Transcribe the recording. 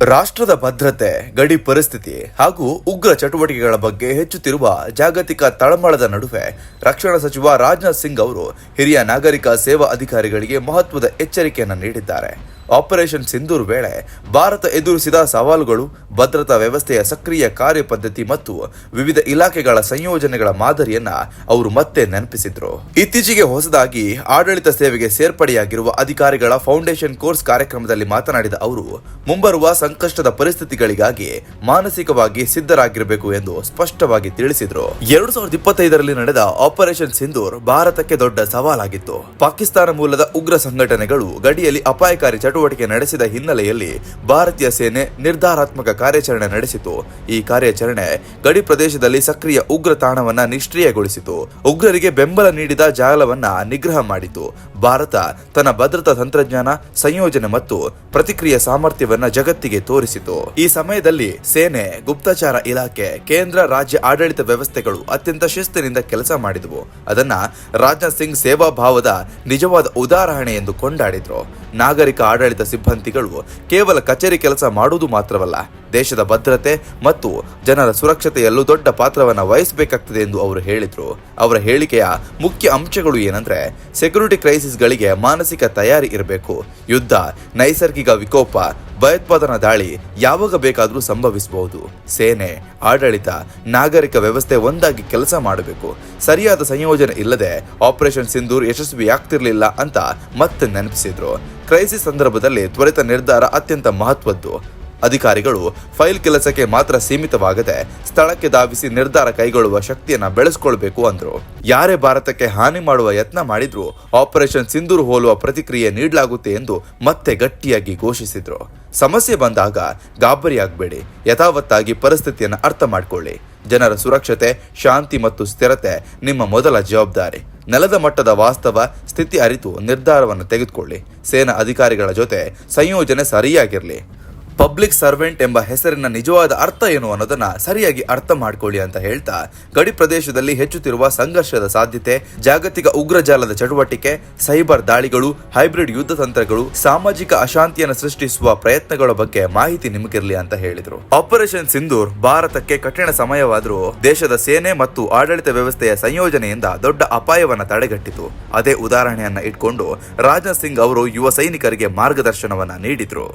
ರಾಷ್ಟ್ರದ ಭದ್ರತೆ, ಗಡಿ ಪರಿಸ್ಥಿತಿ ಹಾಗೂ ಉಗ್ರ ಚಟುವಟಿಕೆಗಳ ಬಗ್ಗೆ ಹೆಚ್ಚುತ್ತಿರುವ ಜಾಗತಿಕ ತಳಮಳದ ನಡುವೆ ರಕ್ಷಣಾ ಸಚಿವ ರಾಜನಾಥ್ ಸಿಂಗ್ ಅವರು ಹಿರಿಯ ನಾಗರಿಕ ಸೇವಾ ಅಧಿಕಾರಿಗಳಿಗೆ ಮಹತ್ವದ ಎಚ್ಚರಿಕೆಯನ್ನು ನೀಡಿದ್ದಾರೆ. ಆಪರೇಷನ್ ಸಿಂಧೂರ್ ವೇಳೆ ಭಾರತ ಎದುರಿಸಿದ ಸವಾಲುಗಳು, ಭದ್ರತಾ ವ್ಯವಸ್ಥೆಯ ಸಕ್ರಿಯ ಕಾರ್ಯಪದ್ಧತಿ ಮತ್ತು ವಿವಿಧ ಇಲಾಖೆಗಳ ಸಂಯೋಜನೆಗಳ ಮಾದರಿಯನ್ನ ಅವರು ಮತ್ತೆ ನೆನಪಿಸಿದ್ರು. ಇತ್ತೀಚೆಗೆ ಹೊಸದಾಗಿ ಆಡಳಿತ ಸೇವೆಗೆ ಸೇರ್ಪಡೆಯಾಗಿರುವ ಅಧಿಕಾರಿಗಳ ಫೌಂಡೇಶನ್ ಕೋರ್ಸ್ ಕಾರ್ಯಕ್ರಮದಲ್ಲಿ ಮಾತನಾಡಿದ ಅವರು, ಮುಂಬರುವ ಸಂಕಷ್ಟದ ಪರಿಸ್ಥಿತಿಗಳಿಗಾಗಿ ಮಾನಸಿಕವಾಗಿ ಸಿದ್ಧರಾಗಿರಬೇಕು ಎಂದು ಸ್ಪಷ್ಟವಾಗಿ ತಿಳಿಸಿದ್ರು. ಎರಡು ಸಾವಿರದ ಇಪ್ಪತ್ತೈದರಲ್ಲಿ ನಡೆದ ಆಪರೇಷನ್ ಸಿಂಧೂರ್ ಭಾರತಕ್ಕೆ ದೊಡ್ಡ ಸವಾಲಾಗಿತ್ತು. ಪಾಕಿಸ್ತಾನ ಮೂಲದ ಉಗ್ರ ಸಂಘಟನೆಗಳು ಗಡಿಯಲ್ಲಿ ಅಪಾಯಕಾರಿ ಚಟುವಟಿಕೆ ನಡೆಸಿದ ಹಿನ್ನೆಲೆಯಲ್ಲಿ ಭಾರತೀಯ ಸೇನೆ ನಿರ್ಧಾರಾತ್ಮಕ ಕಾರ್ಯಾಚರಣೆ ನಡೆಸಿತು. ಈ ಕಾರ್ಯಾಚರಣೆ ಗಡಿ ಪ್ರದೇಶದಲ್ಲಿ ಸಕ್ರಿಯ ಉಗ್ರ ತಾಣವನ್ನ ನಿಷ್ಕ್ರಿಯಗೊಳಿಸಿತು. ಉಗ್ರರಿಗೆ ಬೆಂಬಲ ನೀಡಿದ ಜಾಲವನ್ನ ನಿಗ್ರಹ ಮಾಡಿತು. ಭಾರತ ತನ್ನ ಭದ್ರತಾ ತಂತ್ರಜ್ಞಾನ, ಸಂಯೋಜನೆ ಮತ್ತು ಪ್ರತಿಕ್ರಿಯೆ ಸಾಮರ್ಥ್ಯವನ್ನ ಜಗತ್ತಿಗೆ ತೋರಿಸಿತು. ಈ ಸಮಯದಲ್ಲಿ ಸೇನೆ, ಗುಪ್ತಚಾರ ಇಲಾಖೆ, ಕೇಂದ್ರ, ರಾಜ್ಯ ಆಡಳಿತ ವ್ಯವಸ್ಥೆಗಳು ಅತ್ಯಂತ ಶಿಸ್ತಿನಿಂದ ಕೆಲಸ ಮಾಡಿದವು. ಅದನ್ನ ರಾಜನಾಥ್ ಸಿಂಗ್ ಸೇವಾ ಭಾವದ ನಿಜವಾದ ಉದಾಹರಣೆ ಎಂದು ಕೊಂಡಾಡಿದ್ರು. ನಾಗರಿಕ ಆಡಳಿತ ಸಿಬ್ಬಂದಿಗಳು ಕೇವಲ ಕಚೇರಿ ಕೆಲಸ ಮಾಡುವುದು ಮಾತ್ರವಲ್ಲ, ದೇಶದ ಭದ್ರತೆ ಮತ್ತು ಜನರ ಸುರಕ್ಷತೆಯಲ್ಲೂ ದೊಡ್ಡ ಪಾತ್ರವನ್ನು ವಹಿಸಬೇಕಾಗ್ತದೆ ಎಂದು ಅವರು ಹೇಳಿದರು. ಅವರ ಹೇಳಿಕೆಯ ಮುಖ್ಯ ಅಂಶಗಳು ಏನಂದ್ರೆ ಸೆಕ್ಯೂರಿಟಿ ಕ್ರೈಸಿಸ್ಗಳಿಗೆ ಮಾನಸಿಕ ತಯಾರಿ ಇರಬೇಕು. ಯುದ್ಧ, ನೈಸರ್ಗಿಕ ವಿಕೋಪ ಭಯೋತ್ಪಾದನಾ ದಾಳಿ ಯಾವಾಗ ಬೇಕಾದರೂ ಸಂಭವಿಸಬಹುದು. ಸೇನೆ, ಆಡಳಿತ, ನಾಗರಿಕ ವ್ಯವಸ್ಥೆ ಒಂದಾಗಿ ಕೆಲಸ ಮಾಡಬೇಕು. ಸರಿಯಾದ ಸಂಯೋಜನೆ ಇಲ್ಲದೆ ಆಪರೇಷನ್ ಸಿಂಧೂರ್ ಯಶಸ್ವಿಯಾಗ್ತಿರ್ಲಿಲ್ಲ ಅಂತ ಮತ್ತೆ ನೆನಪಿಸಿದ್ರು. ಕ್ರೈಸಿಸ್ ಸಂದರ್ಭದಲ್ಲಿ ತ್ವರಿತ ನಿರ್ಧಾರ ಅತ್ಯಂತ ಮಹತ್ವದ್ದು. ಅಧಿಕಾರಿಗಳು ಫೈಲ್ ಕೆಲಸಕ್ಕೆ ಮಾತ್ರ ಸೀಮಿತವಾಗದೆ ಸ್ಥಳಕ್ಕೆ ಧಾವಿಸಿ ನಿರ್ಧಾರ ಕೈಗೊಳ್ಳುವ ಶಕ್ತಿಯನ್ನ ಬೆಳೆಸ್ಕೊಳ್ಬೇಕು ಅಂದ್ರು. ಯಾರೇ ಭಾರತಕ್ಕೆ ಹಾನಿ ಮಾಡುವ ಯತ್ನ ಮಾಡಿದ್ರು ಆಪರೇಷನ್ ಸಿಂಧೂರು ಹೋಲುವ ಪ್ರತಿಕ್ರಿಯೆ ನೀಡಲಾಗುತ್ತೆ ಎಂದು ಮತ್ತೆ ಗಟ್ಟಿಯಾಗಿ ಘೋಷಿಸಿದ್ರು. ಸಮಸ್ಯೆ ಬಂದಾಗ ಗಾಬರಿಯಾಗಬೇಡಿ. ಯಥಾವತ್ತಾಗಿ ಪರಿಸ್ಥಿತಿಯನ್ನು ಅರ್ಥ ಮಾಡಿಕೊಳ್ಳಿ. ಜನರ ಸುರಕ್ಷತೆ, ಶಾಂತಿ ಮತ್ತು ಸ್ಥಿರತೆ ನಿಮ್ಮ ಮೊದಲ ಜವಾಬ್ದಾರಿ. ನೆಲದ ಮಟ್ಟದ ವಾಸ್ತವ, ಸ್ಥಿತಿ ಅರಿತು ನಿರ್ಧಾರವನ್ನು ತೆಗೆದುಕೊಳ್ಳಿ. ಸೇನಾ ಅಧಿಕಾರಿಗಳ ಜೊತೆ ಸಂಯೋಜನೆ ಸರಿಯಾಗಿರಲಿ. ಪಬ್ಲಿಕ್ ಸರ್ವೆಂಟ್ ಎಂಬ ಹೆಸರಿನ ನಿಜವಾದ ಅರ್ಥ ಏನು ಅನ್ನೋದನ್ನ ಸರಿಯಾಗಿ ಅರ್ಥ ಮಾಡ್ಕೊಳ್ಳಿ ಅಂತ ಹೇಳ್ತಾ ಗಡಿ ಪ್ರದೇಶದಲ್ಲಿ ಹೆಚ್ಚುತ್ತಿರುವ ಸಂಘರ್ಷದ ಸಾಧ್ಯತೆ, ಜಾಗತಿಕ ಉಗ್ರಜಾಲದ ಚಟುವಟಿಕೆ, ಸೈಬರ್ ದಾಳಿಗಳು, ಹೈಬ್ರಿಡ್ ಯುದ್ಧ ತಂತ್ರಗಳು, ಸಾಮಾಜಿಕ ಅಶಾಂತಿಯನ್ನು ಸೃಷ್ಟಿಸುವ ಪ್ರಯತ್ನಗಳ ಬಗ್ಗೆ ಮಾಹಿತಿ ನಿಮಗಿರಲಿ ಅಂತ ಹೇಳಿದರು. ಆಪರೇಷನ್ ಸಿಂಧೂರ್ ಭಾರತಕ್ಕೆ ಕಠಿಣ ಸಮಯವಾದರೂ ದೇಶದ ಸೇನೆ ಮತ್ತು ಆಡಳಿತ ವ್ಯವಸ್ಥೆಯ ಸಂಯೋಜನೆಯಿಂದ ದೊಡ್ಡ ಅಪಾಯವನ್ನು ತಡೆಗಟ್ಟಿತು. ಅದೇ ಉದಾಹರಣೆಯನ್ನ ಇಟ್ಕೊಂಡು ರಾಜನಾಥ್ ಸಿಂಗ್ ಅವರು ಯುವ ಸೈನಿಕರಿಗೆ ಮಾರ್ಗದರ್ಶನವನ್ನ ನೀಡಿದ್ರು.